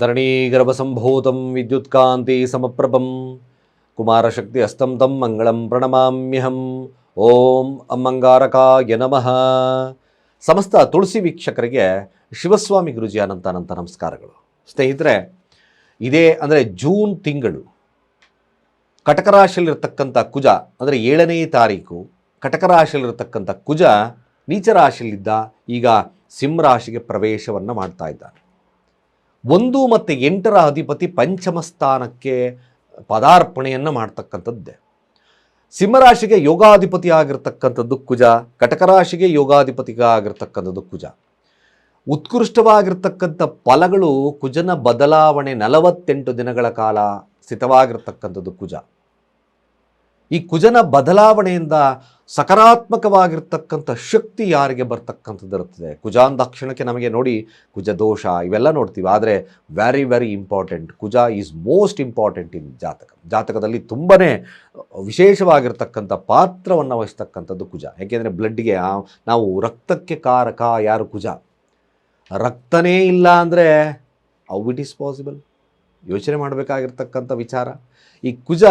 ಧರಣೀಗರ್ಭಸಂಭೂತಂ ವಿದ್ಯುತ್ಕಾಂತಿ ಸಮಪ್ರಭಂ ಕುಮಾರಶಕ್ತಿ ಅಸ್ತಂ ತಂ ಮಂಗಳಂ ಪ್ರಣಮಾಮ್ಯಹಂ ಓಂ ಅಮ್ಮಂಗಾರಕಾಯ ನಮಃ ಸಮಸ್ತ ತುಳಸಿ ವೀಕ್ಷಕರಿಗೆ ಶಿವಸ್ವಾಮಿ ಗುರುಜಿ ಅನಂತ ಅನಂತ ನಮಸ್ಕಾರಗಳು. ಸ್ನೇಹಿತರೆ, ಇದೇ ಅಂದರೆ ಜೂನ್ ತಿಂಗಳು, ಕಟಕ ರಾಶಿಯಲ್ಲಿರ್ತಕ್ಕಂಥ ಕುಜ ಅಂದರೆ ಏಳನೇ ತಾರೀಕು, ಕಟಕ ರಾಶಿಯಲ್ಲಿರ್ತಕ್ಕಂಥ ಕುಜ ನೀಚರಾಶಿಯಲ್ಲಿದ್ದ ಈಗ ಸಿಂಹರಾಶಿಗೆ ಪ್ರವೇಶವನ್ನು ಮಾಡ್ತಾ ಇದ್ದಾನೆ. ಒಂದು ಮತ್ತು ಎಂಟರ ಅಧಿಪತಿ ಪಂಚಮ ಸ್ಥಾನಕ್ಕೆ ಪದಾರ್ಪಣೆಯನ್ನು ಮಾಡ್ತಕ್ಕಂಥದ್ದೇ. ಸಿಂಹರಾಶಿಗೆ ಯೋಗಾಧಿಪತಿ ಆಗಿರ್ತಕ್ಕಂಥದ್ದು ಕುಜ, ಕಟಕರಾಶಿಗೆ ಯೋಗಾಧಿಪತಿ ಆಗಿರ್ತಕ್ಕಂಥದ್ದು ಕುಜ. ಉತ್ಕೃಷ್ಟವಾಗಿರ್ತಕ್ಕಂಥ ಫಲಗಳು ಕುಜನ ಬದಲಾವಣೆ ನಲವತ್ತೆಂಟು ದಿನಗಳ ಕಾಲ ಸ್ಥಿತವಾಗಿರ್ತಕ್ಕಂಥದ್ದು ಕುಜ. ಈ ಕುಜನ ಬದಲಾವಣೆಯಿಂದ ಸಕಾರಾತ್ಮಕವಾಗಿರ್ತಕ್ಕಂಥ ಶಕ್ತಿ ಯಾರಿಗೆ ಬರ್ತಕ್ಕಂಥದ್ದು ಇರುತ್ತದೆ? ಕುಜಾಂದಾಕ್ಷಣಕ್ಕೆ ನಮಗೆ ನೋಡಿ ಕುಜ ದೋಷ ಇವೆಲ್ಲ ನೋಡ್ತೀವಿ. ಆದರೆ very very important Kuja is most important in jataka. ಜಾತಕದಲ್ಲಿ ತುಂಬಾ ವಿಶೇಷವಾಗಿರ್ತಕ್ಕಂಥ ಪಾತ್ರವನ್ನು ವಹಿಸ್ತಕ್ಕಂಥದ್ದು ಕುಜ ಯಾಕೆಂದರೆ ಬ್ಲಡ್ಗೆ ನಾವು ರಕ್ತಕ್ಕೆ ಕಾರಕ ಯಾರು ಕುಜ ರಕ್ತನೇ ಇಲ್ಲ ಅಂದರೆ ಇಟ್ ಈಸ್ ಪಾಸಿಬಲ್ ಯೋಚನೆ ಮಾಡಬೇಕಾಗಿರ್ತಕ್ಕಂಥ ವಿಚಾರ. ಈ ಕುಜ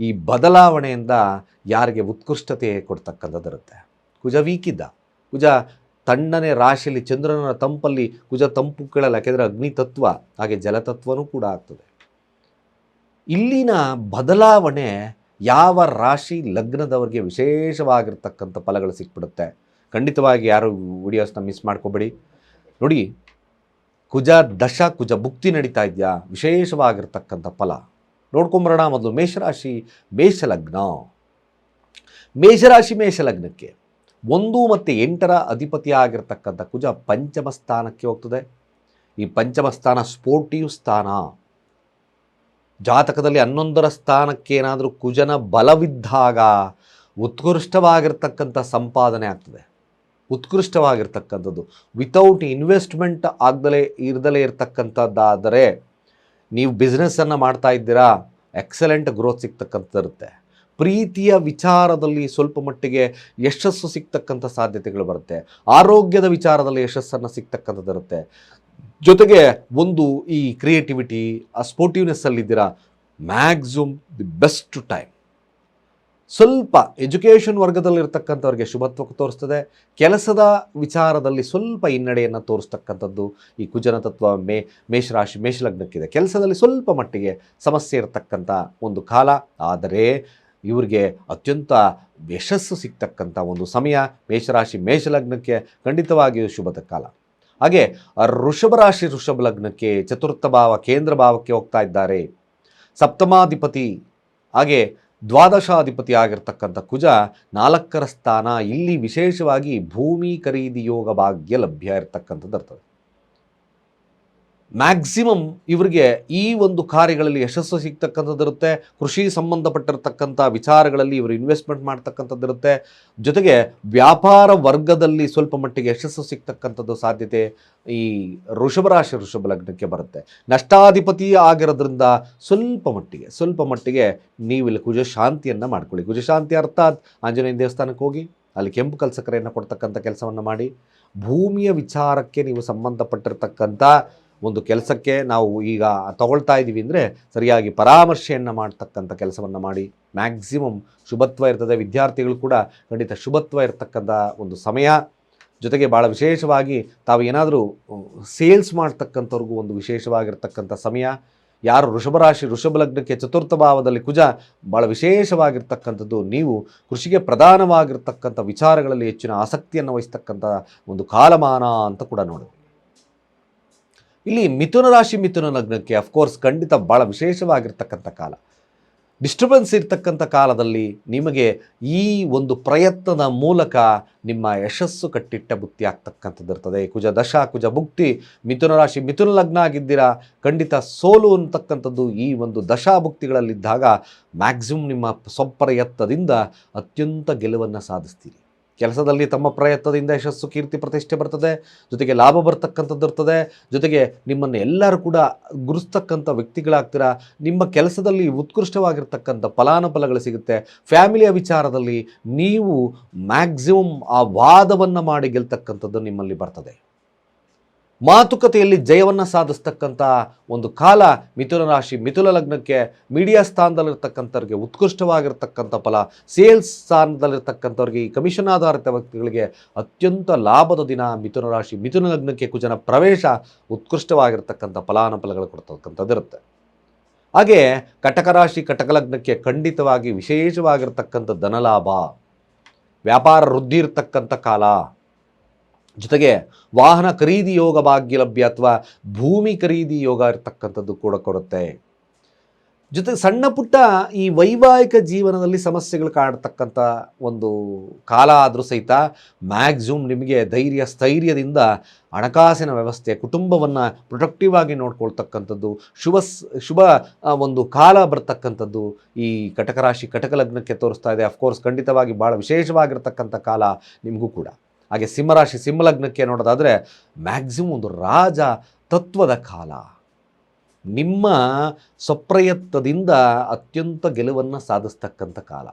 ಈ ಬದಲಾವಣೆಯಿಂದ ಯಾರಿಗೆ ಉತ್ಕೃಷ್ಟತೆ ಕೊಡ್ತಕ್ಕಂಥದ್ದಿರುತ್ತೆ ಕುಜ ವೀಕಿದ್ದ. ಕುಜ ತಣ್ಣನೆ ರಾಶಿಯಲ್ಲಿ ಚಂದ್ರನ ತಂಪಲ್ಲಿ, ಕುಜ ತಂಪು ಕೇಳಲ್ಲ, ಯಾಕೆಂದರೆ ಅಗ್ನಿತತ್ವ, ಹಾಗೆ ಜಲತತ್ವನೂ ಕೂಡ ಆಗ್ತದೆ. ಇಲ್ಲಿನ ಬದಲಾವಣೆ ಯಾವ ರಾಶಿ ಲಗ್ನದವರಿಗೆ ವಿಶೇಷವಾಗಿರ್ತಕ್ಕಂಥ ಫಲಗಳು ಸಿಕ್ಬಿಡುತ್ತೆ? ಖಂಡಿತವಾಗಿ ಯಾರು ವಿಡಿಯೋಸ್ನ ಮಿಸ್ ಮಾಡ್ಕೋಬೇಡಿ. ನೋಡಿ, ಕುಜ ದಶ, ಕುಜ ಭುಕ್ತಿ ನಡೀತಾ ಇದೆಯಾ? ವಿಶೇಷವಾಗಿರ್ತಕ್ಕಂಥ ಫಲ. ನೋಡ್ಕೊಂಬರೋಣ ಮೊದಲು ಮೇಷರಾಶಿ, ಮೇಷಲಗ್ನ. ಮೇಷರಾಶಿ, ಮೇಷಲಗ್ನಕ್ಕೆ ಒಂದು ಮತ್ತು ಎಂಟರ ಅಧಿಪತಿಯಾಗಿರ್ತಕ್ಕಂಥ ಕುಜ ಪಂಚಮ ಸ್ಥಾನಕ್ಕೆ ಹೋಗ್ತದೆ. ಈ ಪಂಚಮ ಸ್ಥಾನ ಸ್ಪೋರ್ಟಿವ್ ಸ್ಥಾನ. ಜಾತಕದಲ್ಲಿ ಹನ್ನೊಂದರ ಸ್ಥಾನಕ್ಕೆ ಏನಾದರೂ ಕುಜನ ಬಲವಿದ್ದಾಗ ಉತ್ಕೃಷ್ಟವಾಗಿರ್ತಕ್ಕಂಥ ಸಂಪಾದನೆ ಆಗ್ತದೆ. ಉತ್ಕೃಷ್ಟವಾಗಿರ್ತಕ್ಕಂಥದ್ದು. ವಿತೌಟ್ ಇನ್ವೆಸ್ಟ್ಮೆಂಟ್ ಆಗದಲೇ, ಇರದಲೇ ಇರತಕ್ಕಂಥದ್ದಾದರೆ ನೀವು ಬಿಸ್ನೆಸ್ಸನ್ನು ಮಾಡ್ತಾ ಇದ್ದೀರಾ ಎಕ್ಸಲೆಂಟ್ ಗ್ರೋತ್ ಸಿಗ್ತಕ್ಕಂಥದ್ದಿರುತ್ತೆ ಪ್ರೀತಿಯ ವಿಚಾರದಲ್ಲಿ ಸ್ವಲ್ಪ ಮಟ್ಟಿಗೆ ಯಶಸ್ಸು ಸಿಗ್ತಕ್ಕಂಥ ಸಾಧ್ಯತೆಗಳು ಬರುತ್ತೆ. ಆರೋಗ್ಯದ ವಿಚಾರದಲ್ಲಿ ಯಶಸ್ಸನ್ನು ಸಿಗ್ತಕ್ಕಂಥದ್ದಿರುತ್ತೆ ಜೊತೆಗೆ ಒಂದು ಈ ಕ್ರಿಯೇಟಿವಿಟಿ ಆ ಸ್ಪೋರ್ಟಿವ್ನೆಸ್ಸಲ್ಲಿದ್ದೀರಾ ಮ್ಯಾಕ್ಸಿಮಮ್ ದಿ ಬೆಸ್ಟ್ ಟೈಮ್ ಸ್ವಲ್ಪ ಎಜುಕೇಷನ್ ವರ್ಗದಲ್ಲಿರ್ತಕ್ಕಂಥವ್ರಿಗೆ ಶುಭತ್ವ ತೋರಿಸ್ತದೆ. ಕೆಲಸದ ವಿಚಾರದಲ್ಲಿ ಸ್ವಲ್ಪ ಹಿನ್ನಡೆಯನ್ನು ತೋರಿಸ್ತಕ್ಕಂಥದ್ದು ಈ ಕುಜನ ತತ್ವ, ಮೇ ಮೇಷರಾಶಿ ಮೇಷಲಗ್ನಕ್ಕಿದೆ ಕೆಲಸದಲ್ಲಿ ಸ್ವಲ್ಪ ಮಟ್ಟಿಗೆ ಸಮಸ್ಯೆ ಇರತಕ್ಕಂಥ ಒಂದು ಕಾಲ. ಆದರೆ ಇವರಿಗೆ ಅತ್ಯಂತ ಯಶಸ್ಸು ಸಿಗ್ತಕ್ಕಂಥ ಒಂದು ಸಮಯ ಮೇಷರಾಶಿ ಮೇಷಲಗ್ನಕ್ಕೆ ಖಂಡಿತವಾಗಿಯೂ ಶುಭದ ಕಾಲ. ಹಾಗೆ ಋಷಭ ರಾಶಿ ಋಷಭ ಲಗ್ನಕ್ಕೆ ಚತುರ್ಥ ಭಾವ ಕೇಂದ್ರ ಭಾವಕ್ಕೆ ಹೋಗ್ತಾ ಇದ್ದಾರೆ. ಸಪ್ತಮಾಧಿಪತಿ. ಹಾಗೆ ದ್ವಾದಶಾಧಿಪತಿ ಆಗಿರ್ತಕ್ಕಂಥ ಕುಜ ನಾಲ್ಕರ ಸ್ಥಾನ ಇಲ್ಲಿ ವಿಶೇಷವಾಗಿ ಭೂಮಿ ಖರೀದಿ ಯೋಗ ಭಾಗ್ಯ ಲಭ್ಯ ಇರತಕ್ಕಂಥದ್ದು ಇರ್ತದೆ. ಮ್ಯಾಕ್ಸಿಮಮ್ ಇವರಿಗೆ ಈ ಒಂದು ಕಾರ್ಯಗಳಲ್ಲಿ ಯಶಸ್ಸು ಸಿಗ್ತಕ್ಕಂಥದ್ದಿರುತ್ತೆ ಕೃಷಿ ಸಂಬಂಧಪಟ್ಟಿರತಕ್ಕಂಥ ವಿಚಾರಗಳಲ್ಲಿ ಇವರು ಇನ್ವೆಸ್ಟ್ಮೆಂಟ್ ಮಾಡ್ತಕ್ಕಂಥದ್ದಿರುತ್ತೆ ಜೊತೆಗೆ ವ್ಯಾಪಾರ ವರ್ಗದಲ್ಲಿ ಸ್ವಲ್ಪ ಮಟ್ಟಿಗೆ ಯಶಸ್ಸು ಸಿಗ್ತಕ್ಕಂಥದ್ದು ಸಾಧ್ಯತೆ ಈ ವೃಷಭರಾಶಿ ವೃಷಭ ಲಗ್ನಕ್ಕೆ ಬರುತ್ತೆ. ನಷ್ಟಾಧಿಪತಿ ಆಗಿರೋದ್ರಿಂದ ಸ್ವಲ್ಪ ಮಟ್ಟಿಗೆ ಸ್ವಲ್ಪ ಮಟ್ಟಿಗೆ ನೀವು ಇಲ್ಲಿ ಕುಜ ಶಾಂತಿಯನ್ನು ಮಾಡ್ಕೊಳ್ಳಿ. ಕುಜಶಾಂತಿ ಅರ್ಥಾತ್ ಆಂಜನೇಯ ದೇವಸ್ಥಾನಕ್ಕೆ ಹೋಗಿ, ಅಲ್ಲಿ ಕೆಂಪು ಕಲ್ಸಕರೆಯನ್ನು ಕೊಡ್ತಕ್ಕಂಥ ಕೆಲಸವನ್ನು ಮಾಡಿ, ಭೂಮಿಯ ವಿಚಾರಕ್ಕೆ ನೀವು ಸಂಬಂಧಪಟ್ಟಿರ್ತಕ್ಕಂಥ ಒಂದು ಕೆಲಸಕ್ಕೆ ನಾವು ಈಗ ತಗೊಳ್ತಾ ಇದ್ದೀವಿ ಅಂದರೆ ಸರಿಯಾಗಿ ಪರಾಮರ್ಶೆಯನ್ನು ಮಾಡ್ತಕ್ಕಂಥ ಕೆಲಸವನ್ನು ಮಾಡಿ. ಮ್ಯಾಕ್ಸಿಮಮ್ ಶುಭತ್ವ ಇರ್ತದೆ. ವಿದ್ಯಾರ್ಥಿಗಳು ಕೂಡ ಖಂಡಿತ ಶುಭತ್ವ ಇರತಕ್ಕಂಥ ಒಂದು ಸಮಯ. ಜೊತೆಗೆ ಭಾಳ ವಿಶೇಷವಾಗಿ ತಾವು ಏನಾದರೂ ಸೇಲ್ಸ್ ಮಾಡ್ತಕ್ಕಂಥವ್ರಿಗೂ ಒಂದು ವಿಶೇಷವಾಗಿರ್ತಕ್ಕಂಥ ಸಮಯ. ಯಾರು ವೃಷಭರಾಶಿ ವೃಷಭ ಲಗ್ನಕ್ಕೆ ಚತುರ್ಥ ಭಾವದಲ್ಲಿ ಕುಜ ಭಾಳ ವಿಶೇಷವಾಗಿರ್ತಕ್ಕಂಥದ್ದು. ನೀವು ಕೃಷಿಗೆ ಪ್ರಧಾನವಾಗಿರ್ತಕ್ಕಂಥ ವಿಚಾರಗಳಲ್ಲಿ ಹೆಚ್ಚಿನ ಆಸಕ್ತಿಯನ್ನು ವಹಿಸ್ತಕ್ಕಂಥ ಒಂದು ಕಾಲಮಾನ ಅಂತ ಕೂಡ ನೋಡೋದು. ಇಲ್ಲಿ ಮಿಥುನ ರಾಶಿ ಮಿಥುನ ಲಗ್ನಕ್ಕೆ ಅಫ್ಕೋರ್ಸ್ ಖಂಡಿತ ಭಾಳ ವಿಶೇಷವಾಗಿರ್ತಕ್ಕಂಥ ಕಾಲ. ಡಿಸ್ಟರ್ಬೆನ್ಸ್ ಇರ್ತಕ್ಕಂಥ ಕಾಲದಲ್ಲಿ ನಿಮಗೆ ಈ ಒಂದು ಪ್ರಯತ್ನದ ಮೂಲಕ ನಿಮ್ಮ ಯಶಸ್ಸು ಕಟ್ಟಿಟ್ಟ ಬುತ್ತಿ ಆಗ್ತಕ್ಕಂಥದ್ದು ಇರ್ತದೆ. ಕುಜ ದಶಾ, ಕುಜ ಭುಕ್ತಿ ಮಿಥುನ ರಾಶಿ ಮಿಥುನ ಲಗ್ನ ಆಗಿದ್ದೀರಾ? ಖಂಡಿತ ಸೋಲು ಅಂತಕ್ಕಂಥದ್ದು ಈ ಒಂದು ದಶಾ ಭುಕ್ತಿಗಳಲ್ಲಿದ್ದಾಗ ಮ್ಯಾಕ್ಸಿಮಮ್ ನಿಮ್ಮ ಸ್ವಪ್ರಯತ್ನದಿಂದ ಅತ್ಯಂತ ಗೆಲುವನ್ನು ಸಾಧಿಸ್ತೀರಿ. ಕೆಲಸದಲ್ಲಿ ತಮ್ಮ ಪ್ರಯತ್ನದಿಂದ ಯಶಸ್ಸು ಕೀರ್ತಿ ಪ್ರತಿಷ್ಠೆ ಬರ್ತದೆ, ಜೊತೆಗೆ ಲಾಭ ಬರ್ತಕ್ಕಂಥದ್ದು ಇರ್ತದೆ, ಜೊತೆಗೆ ನಿಮ್ಮನ್ನು ಎಲ್ಲರೂ ಕೂಡ ಗುರುಸ್ತಕ್ಕಂಥ ವ್ಯಕ್ತಿಗಳಾಗ್ತೀರಾ, ನಿಮ್ಮ ಕೆಲಸದಲ್ಲಿ ಉತ್ಕೃಷ್ಟವಾಗಿರ್ತಕ್ಕಂಥ ಫಲಾನುಫಲಗಳು ಸಿಗುತ್ತೆ. ಫ್ಯಾಮಿಲಿಯ ವಿಚಾರದಲ್ಲಿ ನೀವು ಮ್ಯಾಕ್ಸಿಮಮ್ ಆ ವಾದವನ್ನು ಮಾಡಿ ಗೆಲ್ತಕ್ಕಂಥದ್ದು ನಿಮ್ಮಲ್ಲಿ ಬರ್ತದೆ. ಮಾತುಕತೆಯಲ್ಲಿ ಜಯವನ್ನು ಸಾಧಿಸ್ತಕ್ಕಂಥ ಒಂದು ಕಾಲ ಮಿಥುನ ರಾಶಿ, ಮಿಥುನ ಲಗ್ನಕ್ಕೆ ಮೀಡಿಯಾ ಸ್ಥಾನದಲ್ಲಿರ್ತಕ್ಕಂಥವ್ರಿಗೆ ಉತ್ಕೃಷ್ಟವಾಗಿರ್ತಕ್ಕಂಥ ಫಲ, ಸೇಲ್ಸ್ ಸ್ಥಾನದಲ್ಲಿರ್ತಕ್ಕಂಥವ್ರಿಗೆ ಈ ಕಮಿಷನ್ ಆಧಾರಿತ ವ್ಯಕ್ತಿಗಳಿಗೆ ಅತ್ಯಂತ ಲಾಭದ ದಿನ ಮಿಥುನ ರಾಶಿ, ಮಿಥುನ ಲಗ್ನಕ್ಕೆ ಕುಜನ ಪ್ರವೇಶ ಉತ್ಕೃಷ್ಟವಾಗಿರ್ತಕ್ಕಂಥ ಫಲಾನುಫಲಗಳು ಕೊಡ್ತಕ್ಕಂಥದ್ದಿರುತ್ತೆ. ಹಾಗೆ ಕಟಕ ರಾಶಿ, ಕಟಕ ಲಗ್ನಕ್ಕೆ ಖಂಡಿತವಾಗಿ ವಿಶೇಷವಾಗಿರ್ತಕ್ಕಂಥ ಧನಲಾಭ, ವ್ಯಾಪಾರ ವೃದ್ಧಿ ಇರತಕ್ಕಂಥ ಕಾಲ. ಜೊತೆಗೆ ವಾಹನ ಖರೀದಿ ಯೋಗ ಭಾಗ್ಯ ಲಭ್ಯ ಅಥವಾ ಭೂಮಿ ಖರೀದಿ ಯೋಗ ಇರತಕ್ಕಂಥದ್ದು ಕೂಡ ಕೊಡುತ್ತೆ. ಜೊತೆಗೆ ಸಣ್ಣ ಪುಟ್ಟ ಈ ವೈವಾಹಿಕ ಜೀವನದಲ್ಲಿ ಸಮಸ್ಯೆಗಳು ಕಾಡ್ತಕ್ಕಂಥ ಒಂದು ಕಾಲ ಆದರೂ ಸಹಿತ ಮ್ಯಾಕ್ಸಿಮಮ್ ನಿಮಗೆ ಧೈರ್ಯ, ಸ್ಥೈರ್ಯದಿಂದ ಹಣಕಾಸಿನ ವ್ಯವಸ್ಥೆ, ಕುಟುಂಬವನ್ನು ಪ್ರೊಡಕ್ಟಿವ್ ಆಗಿ ನೋಡ್ಕೊಳ್ತಕ್ಕಂಥದ್ದು, ಶುಭ ಶುಭ ಒಂದು ಕಾಲ ಬರ್ತಕ್ಕಂಥದ್ದು ಈ ಕಟಕ ರಾಶಿ ಕಟಕ ಲಗ್ನಕ್ಕೆ ತೋರಿಸ್ತಾ ಇದೆ. ಅಫ್ಕೋರ್ಸ್ ಖಂಡಿತವಾಗಿ ಭಾಳ ವಿಶೇಷವಾಗಿರ್ತಕ್ಕಂಥ ಕಾಲ ನಿಮಗೂ ಕೂಡ. ಹಾಗೆ ಸಿಂಹರಾಶಿ ಸಿಂಹಲಗ್ನಕ್ಕೆ ನೋಡೋದಾದರೆ ಮ್ಯಾಕ್ಸಿಮಮ್ ಒಂದು ರಾಜ ತತ್ವದ ಕಾಲ. ನಿಮ್ಮ ಸ್ವಪ್ರಯತ್ನದಿಂದ ಅತ್ಯಂತ ಗೆಲುವನ್ನು ಸಾಧಿಸ್ತಕ್ಕಂಥ ಕಾಲ.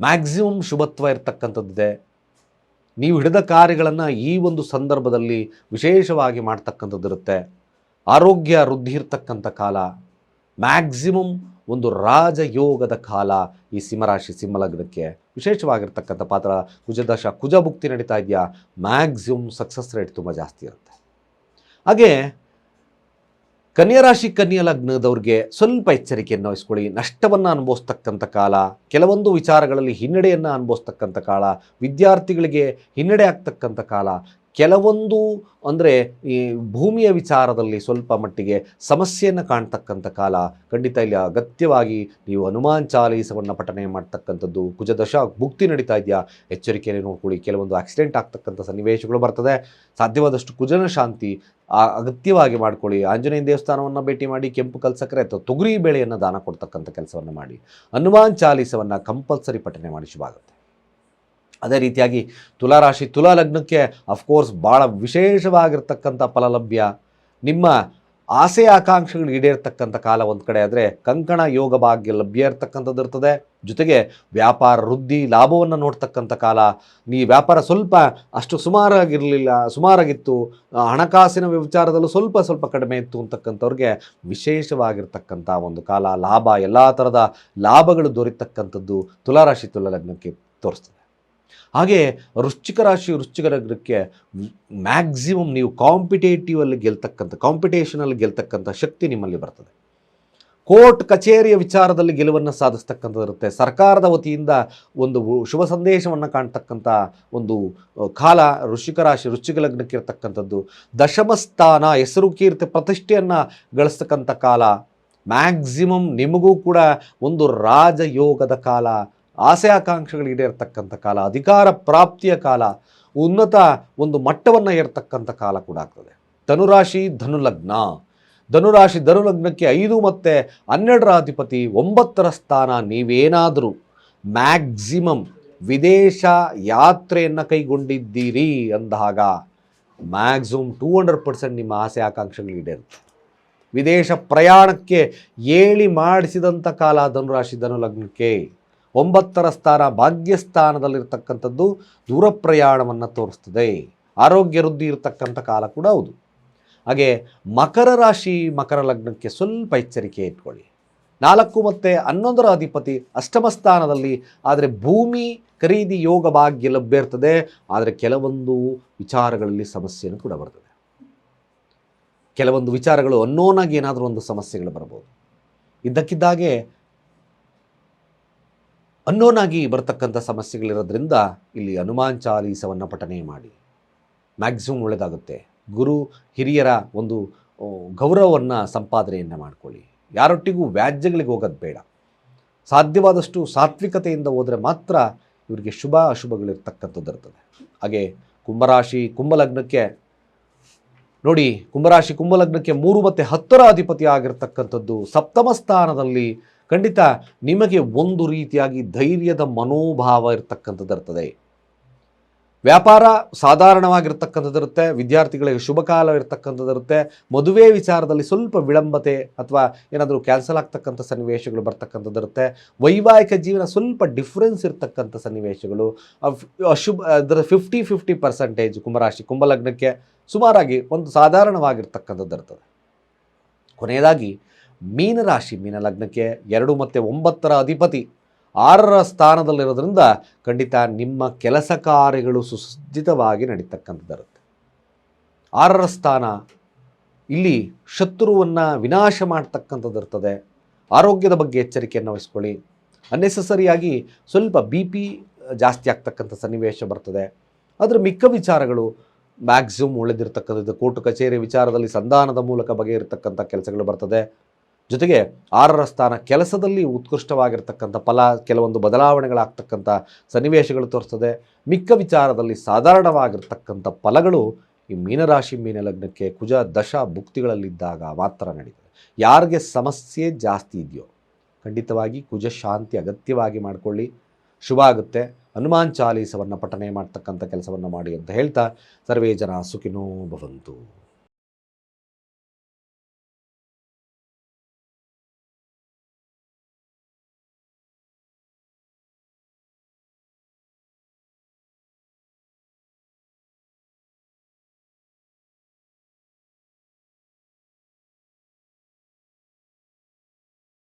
ಮ್ಯಾಕ್ಸಿಮಮ್ ಶುಭತ್ವ ಇರತಕ್ಕಂಥದ್ದಿದೆ. ನೀವು ಹಿಡಿದ ಕಾರ್ಯಗಳನ್ನು ಈ ಒಂದು ಸಂದರ್ಭದಲ್ಲಿ ವಿಶೇಷವಾಗಿ ಮಾಡ್ತಕ್ಕಂಥದ್ದಿರುತ್ತೆ. ಆರೋಗ್ಯ ವೃದ್ಧಿ ಇರ್ತಕ್ಕಂಥ ಕಾಲ. ಮ್ಯಾಕ್ಸಿಮಮ್ ಒಂದು ರಾಜಯೋಗದ ಕಾಲ ಈ ಸಿಂಹರಾಶಿ ಸಿಂಹಲಗ್ನಕ್ಕೆ. ವಿಶೇಷವಾಗಿರ್ತಕ್ಕಂಥ ಪಾತ್ರ ಕುಜದಶ ಕುಜ ಭುಕ್ತಿ ನಡೀತಾ ಇದೆಯಾ? ಮ್ಯಾಕ್ಸಿಮಮ್ ಸಕ್ಸಸ್ ರೇಟ್ ತುಂಬ ಜಾಸ್ತಿ ಇರುತ್ತೆ. ಹಾಗೆ ಕನ್ಯರಾಶಿ ಕನ್ಯಾ ಲಗ್ನದವ್ರಿಗೆ ಸ್ವಲ್ಪ ಎಚ್ಚರಿಕೆಯನ್ನು ವಹಿಸ್ಕೊಳ್ಳಿ. ನಷ್ಟವನ್ನು ಅನುಭವಿಸ್ತಕ್ಕಂಥ ಕಾಲ, ಕೆಲವೊಂದು ವಿಚಾರಗಳಲ್ಲಿ ಹಿನ್ನಡೆಯನ್ನು ಅನುಭವಿಸ್ತಕ್ಕಂಥ ಕಾಲ, ವಿದ್ಯಾರ್ಥಿಗಳಿಗೆ ಹಿನ್ನಡೆ ಆಗ್ತಕ್ಕಂಥ ಕಾಲ ಕೆಲವೊಂದು ಅಂದರೆ ಈ ಭೂಮಿಯ ವಿಚಾರದಲ್ಲಿ ಸ್ವಲ್ಪ ಮಟ್ಟಿಗೆ ಸಮಸ್ಯೆಯನ್ನು ಕಾಣ್ತಕ್ಕಂಥ ಕಾಲ. ಖಂಡಿತ ಇಲ್ಲಿ ಅಗತ್ಯವಾಗಿ ನೀವು ಹನುಮಾನ್ ಚಾಲೀಸವನ್ನು ಪಠನೆ ಮಾಡ್ತಕ್ಕಂಥದ್ದು, ಕುಜದಶ ಮುಕ್ತಿ ನಡೀತಾ ಇದೆಯಾ? ಎಚ್ಚರಿಕೆಯನ್ನು ನೋಡ್ಕೊಳ್ಳಿ. ಕೆಲವೊಂದು ಆಕ್ಸಿಡೆಂಟ್ ಆಗ್ತಕ್ಕಂಥ ಸನ್ನಿವೇಶಗಳು ಬರ್ತದೆ. ಸಾಧ್ಯವಾದಷ್ಟು ಕುಜನ ಶಾಂತಿ ಅಗತ್ಯವಾಗಿ ಮಾಡ್ಕೊಳ್ಳಿ. ಆಂಜನೇಯ ದೇವಸ್ಥಾನವನ್ನು ಭೇಟಿ ಮಾಡಿ, ಕೆಂಪು ಕಲ್ಸಕ್ಕರೆ ಅಥವಾ ತೊಗರಿ ಬೇಳೆಯನ್ನು ದಾನ ಕೊಡ್ತಕ್ಕಂಥ ಕೆಲಸವನ್ನು ಮಾಡಿ. ಹನುಮಾನ್ ಚಾಲೀಸವನ್ನು ಕಂಪಲ್ಸರಿ ಪಠನೆ ಮಾಡಿ. ಶುಭ ಅದೇ ರೀತಿಯಾಗಿ ತುಲಾರಾಶಿ, ತುಲಾ ಲಗ್ನಕ್ಕೆ ಅಫ್ಕೋರ್ಸ್ ಭಾಳ ವಿಶೇಷವಾಗಿರ್ತಕ್ಕಂಥ ಫಲಲಭ್ಯ. ನಿಮ್ಮ ಆಸೆ ಆಕಾಂಕ್ಷೆಗಳು ಈಡೇರ್ತಕ್ಕಂಥ ಕಾಲ ಒಂದು ಕಡೆ ಆದರೆ ಕಂಕಣ ಯೋಗ ಭಾಗ್ಯ ಲಭ್ಯ ಇರ್ತಕ್ಕಂಥದ್ದು ಇರ್ತದೆ. ಜೊತೆಗೆ ವ್ಯಾಪಾರ ವೃದ್ಧಿ ಲಾಭವನ್ನು ನೋಡ್ತಕ್ಕಂಥ ಕಾಲ. ನೀ ವ್ಯಾಪಾರ ಸ್ವಲ್ಪ ಅಷ್ಟು ಸುಮಾರಾಗಿರಲಿಲ್ಲ, ಸುಮಾರಾಗಿತ್ತು. ಹಣಕಾಸಿನ ವಿಚಾರದಲ್ಲೂ ಸ್ವಲ್ಪ ಸ್ವಲ್ಪ ಕಡಿಮೆ ಇತ್ತು ಅಂತಕ್ಕಂಥವ್ರಿಗೆ ವಿಶೇಷವಾಗಿರ್ತಕ್ಕಂಥ ಒಂದು ಕಾಲ. ಲಾಭ, ಎಲ್ಲ ಥರದ ಲಾಭಗಳು ದೊರೆತಕ್ಕಂಥದ್ದು ತುಲಾರಾಶಿ, ತುಲಾ ಲಗ್ನಕ್ಕೆ ತೋರಿಸ್ತದೆ. ಹಾಗೆ ವೃಶ್ಚಿಕ ರಾಶಿ, ವೃಶ್ಚಿಕ ಲಗ್ನಕ್ಕೆ ಮ್ಯಾಕ್ಸಿಮಮ್ ನೀವು ಕಾಂಪಿಟೇಟಿವಲ್ಲಿ ಗೆಲ್ತಕ್ಕಂಥ ಕಾಂಪಿಟೇಷನಲ್ಲಿ ಗೆಲ್ತಕ್ಕಂಥ ಶಕ್ತಿ ನಿಮ್ಮಲ್ಲಿ ಬರ್ತದೆ. ಕೋರ್ಟ್ ಕಚೇರಿಯ ವಿಚಾರದಲ್ಲಿ ಗೆಲುವನ್ನು ಸಾಧಿಸ್ತಕ್ಕಂಥದ್ದಿರುತ್ತೆ ಸರ್ಕಾರದ ವತಿಯಿಂದ ಒಂದು ಶುಭ ಸಂದೇಶವನ್ನು ಕಾಣ್ತಕ್ಕಂಥ ಒಂದು ಕಾಲ ವೃಶ್ಚಿಕ ರಾಶಿ, ವೃಶ್ಚಿಕ ಲಗ್ನಕ್ಕೆ ಇರ್ತಕ್ಕಂಥದ್ದು. ದಶಮಸ್ಥಾನ ಹೆಸರು ಕೀರ್ತಿ ಪ್ರತಿಷ್ಠೆಯನ್ನು ಗಳಿಸ್ತಕ್ಕಂಥ ಕಾಲ. ಮ್ಯಾಕ್ಸಿಮಮ್ ನಿಮಗೂ ಕೂಡ ಒಂದು ರಾಜಯೋಗದ ಕಾಲ. ಆಸೆ ಆಕಾಂಕ್ಷೆಗಳು ಈಡೇರ್ತಕ್ಕಂಥ ಕಾಲ ಅಧಿಕಾರ ಪ್ರಾಪ್ತಿಯ ಕಾಲ, ಉನ್ನತ ಒಂದು ಮಟ್ಟವನ್ನು ಏರ್ತಕ್ಕಂಥ ಕಾಲ ಕೂಡ ಆಗ್ತದೆ. ಧನುರಾಶಿ ಧನುಲಗ್ನ. ಧನುರಾಶಿ ಧನುಲಗ್ನಕ್ಕೆ ಐದು ಮತ್ತು ಹನ್ನೆರಡರ ಅಧಿಪತಿ, ಒಂಬತ್ತರ ಸ್ಥಾನ ನೀವೇನಾದರೂ ಮ್ಯಾಕ್ಸಿಮಮ್ ವಿದೇಶ ಯಾತ್ರೆಯನ್ನು ಕೈಗೊಂಡಿದ್ದೀರಿ ಅಂದಾಗ ಮ್ಯಾಕ್ಸಿಮಮ್ ಟೂ ಹಂಡ್ರೆಡ್ ಪರ್ಸೆಂಟ್ ನಿಮ್ಮ ಆಸೆ ಆಕಾಂಕ್ಷೆಗಳು ಈಡೇರುತ್ತೆ ವಿದೇಶ ಪ್ರಯಾಣಕ್ಕೆ ಏಳಿ ಮಾಡಿಸಿದಂಥ ಕಾಲ ಧನುರಾಶಿ ಧನುಲಗ್ನಕ್ಕೆ. ಒಂಬತ್ತರ ಸ್ಥಾನ ಭಾಗ್ಯಸ್ಥಾನದಲ್ಲಿರ್ತಕ್ಕಂಥದ್ದು ದೂರ ಪ್ರಯಾಣವನ್ನು ತೋರಿಸ್ತದೆ. ಆರೋಗ್ಯ ವೃದ್ಧಿ ಇರತಕ್ಕಂಥ ಕಾಲ ಕೂಡ ಹೌದು. ಹಾಗೆ ಮಕರ ರಾಶಿ, ಮಕರ ಲಗ್ನಕ್ಕೆ ಸ್ವಲ್ಪ ಎಚ್ಚರಿಕೆ ಇಟ್ಕೊಳ್ಳಿ. ನಾಲ್ಕು ಮತ್ತು ಹನ್ನೊಂದರ ಅಧಿಪತಿ ಅಷ್ಟಮ ಸ್ಥಾನದಲ್ಲಿ, ಆದರೆ ಭೂಮಿ ಖರೀದಿ ಯೋಗ ಭಾಗ್ಯ ಲಭ್ಯ ಇರ್ತದೆ. ಆದರೆ ಕೆಲವೊಂದು ವಿಚಾರಗಳಲ್ಲಿ ಸಮಸ್ಯೆಯನ್ನು ಕೂಡ ಬರ್ತದೆ. ಕೆಲವೊಂದು ವಿಚಾರಗಳು ಅನ್ನೋನಾಗಿ ಏನಾದರೂ ಒಂದು ಸಮಸ್ಯೆಗಳು ಬರ್ಬೋದು. ಇದ್ದಕ್ಕಿದ್ದಾಗೆ ಅನ್ನೋನಾಗಿ ಬರತಕ್ಕಂಥ ಸಮಸ್ಯೆಗಳಿರೋದ್ರಿಂದ ಇಲ್ಲಿ ಹನುಮಾನ್ ಚಾಲೀಸವನ್ನು ಪಠನೆ ಮಾಡಿ. ಮ್ಯಾಕ್ಸಿಮಮ್ ಒಳ್ಳೆಯದಾಗುತ್ತೆ ಗುರು, ಹಿರಿಯರ ಒಂದು ಗೌರವವನ್ನು ಸಂಪಾದನೆಯನ್ನು ಮಾಡಿಕೊಳ್ಳಿ. ಯಾರೊಟ್ಟಿಗೂ ವ್ಯಾಜ್ಯಗಳಿಗೆ ಹೋಗೋದು ಬೇಡ. ಸಾಧ್ಯವಾದಷ್ಟು ಸಾತ್ವಿಕತೆಯಿಂದ ಹೋದರೆ ಮಾತ್ರ ಇವರಿಗೆ ಶುಭ ಅಶುಭಗಳಿರ್ತಕ್ಕಂಥದ್ದು ಇರ್ತದೆ. ಹಾಗೆ ಕುಂಭರಾಶಿ, ಕುಂಭಲಗ್ನಕ್ಕೆ ನೋಡಿ, ಕುಂಭರಾಶಿ, ಕುಂಭಲಗ್ನಕ್ಕೆ ಮೂರು ಮತ್ತು ಹತ್ತರ ಅಧಿಪತಿ ಆಗಿರ್ತಕ್ಕಂಥದ್ದು ಸಪ್ತಮ ಸ್ಥಾನದಲ್ಲಿ ಖಂಡಿತ ನಿಮಗೆ ಒಂದು ರೀತಿಯಾಗಿ ಧೈರ್ಯದ ಮನೋಭಾವ ಇರ್ತಕ್ಕಂಥದ್ದು ಇರ್ತದೆ. ವ್ಯಾಪಾರ ಸಾಧಾರಣವಾಗಿರ್ತಕ್ಕಂಥದ್ದಿರುತ್ತೆ ವಿದ್ಯಾರ್ಥಿಗಳಿಗೆ ಶುಭ ಕಾಲ ಇರ್ತಕ್ಕಂಥದ್ದಿರುತ್ತೆ ಮದುವೆ ವಿಚಾರದಲ್ಲಿ ಸ್ವಲ್ಪ ವಿಳಂಬತೆ ಅಥವಾ ಏನಾದರೂ ಕ್ಯಾನ್ಸಲ್ ಆಗ್ತಕ್ಕಂಥ ಸನ್ನಿವೇಶಗಳು ಬರ್ತಕ್ಕಂಥದ್ದಿರುತ್ತೆ ವೈವಾಹಿಕ ಜೀವನ ಸ್ವಲ್ಪ ಡಿಫ್ರೆನ್ಸ್ ಇರ್ತಕ್ಕಂಥ ಸನ್ನಿವೇಶಗಳು ಅಶುಭ, ಅದರ ಫಿಫ್ಟಿ ಫಿಫ್ಟಿ ಪರ್ಸೆಂಟೇಜ್ ಕುಂಭರಾಶಿ, ಕುಂಭಲಗ್ನಕ್ಕೆ ಸುಮಾರಾಗಿ ಒಂದು ಸಾಧಾರಣವಾಗಿರ್ತಕ್ಕಂಥದ್ದಿರ್ತದೆ ಕೊನೆಯದಾಗಿ ಮೀನರಾಶಿ ಮೀನ ಲಗ್ನಕ್ಕೆ ಎರಡು ಮತ್ತು ಒಂಬತ್ತರ ಅಧಿಪತಿ. ಆರರ ಸ್ಥಾನದಲ್ಲಿರೋದ್ರಿಂದ ಖಂಡಿತ ನಿಮ್ಮ ಕೆಲಸ ಕಾರ್ಯಗಳು ಸುಸಜ್ಜಿತವಾಗಿ ನಡೀತಕ್ಕಂಥದ್ದಿರುತ್ತೆ. ಆರರ ಸ್ಥಾನ, ಇಲ್ಲಿ ಶತ್ರುವನ್ನು ವಿನಾಶ ಮಾಡ್ತಕ್ಕಂಥದ್ದಿರ್ತದೆ. ಆರೋಗ್ಯದ ಬಗ್ಗೆ ಎಚ್ಚರಿಕೆಯನ್ನು ವಹಿಸ್ಕೊಳ್ಳಿ. ಅನ್ನೆಸಸರಿಯಾಗಿ ಸ್ವಲ್ಪ ಬಿ ಪಿ ಜಾಸ್ತಿ ಆಗ್ತಕ್ಕಂಥ ಸನ್ನಿವೇಶ ಬರ್ತದೆ. ಅದರ ಮಿಕ್ಕ ವಿಚಾರಗಳು, ಮ್ಯಾಕ್ಸಿಮಮ್ ಉಳಿದಿರ್ತಕ್ಕಂಥದ್ದು ಕೋರ್ಟ್ ಕಚೇರಿ ವಿಚಾರದಲ್ಲಿ ಸಂಧಾನದ ಮೂಲಕ ಬಗೆಯಿರ್ತಕ್ಕಂಥ ಕೆಲಸಗಳು ಬರ್ತದೆ. ಜೊತೆಗೆ ಆರರ ಸ್ಥಾನ ಕೆಲಸದಲ್ಲಿ ಉತ್ಕೃಷ್ಟವಾಗಿರ್ತಕ್ಕಂಥ ಫಲ, ಕೆಲವೊಂದು ಬದಲಾವಣೆಗಳಾಗ್ತಕ್ಕಂಥ ಸನ್ನಿವೇಶಗಳು ತೋರಿಸ್ತದೆ. ಮಿಕ್ಕ ವಿಚಾರದಲ್ಲಿ ಸಾಧಾರಣವಾಗಿರ್ತಕ್ಕಂಥ ಫಲಗಳು ಈ ಮೀನರಾಶಿ ಮೀನ ಲಗ್ನಕ್ಕೆ ಕುಜ, ದಶ ಭುಕ್ತಿಗಳಲ್ಲಿದ್ದಾಗ ಮಾತ್ರ ನಡೀತದೆ. ಯಾರಿಗೆ ಸಮಸ್ಯೆ ಜಾಸ್ತಿ ಇದೆಯೋ, ಖಂಡಿತವಾಗಿ ಕುಜ ಶಾಂತಿ ಅಗತ್ಯವಾಗಿ ಮಾಡಿಕೊಳ್ಳಿ. ಶುಭ ಆಗುತ್ತೆ. ಹನುಮಾನ್ ಚಾಲೀಸವನ್ನು ಪಠನೆ ಮಾಡ್ತಕ್ಕಂಥ ಕೆಲಸವನ್ನು ಮಾಡಿ ಅಂತ ಹೇಳ್ತಾ ಸರ್ವೇ ಜನ ಸುಖಿನೋ ಭವಂತು.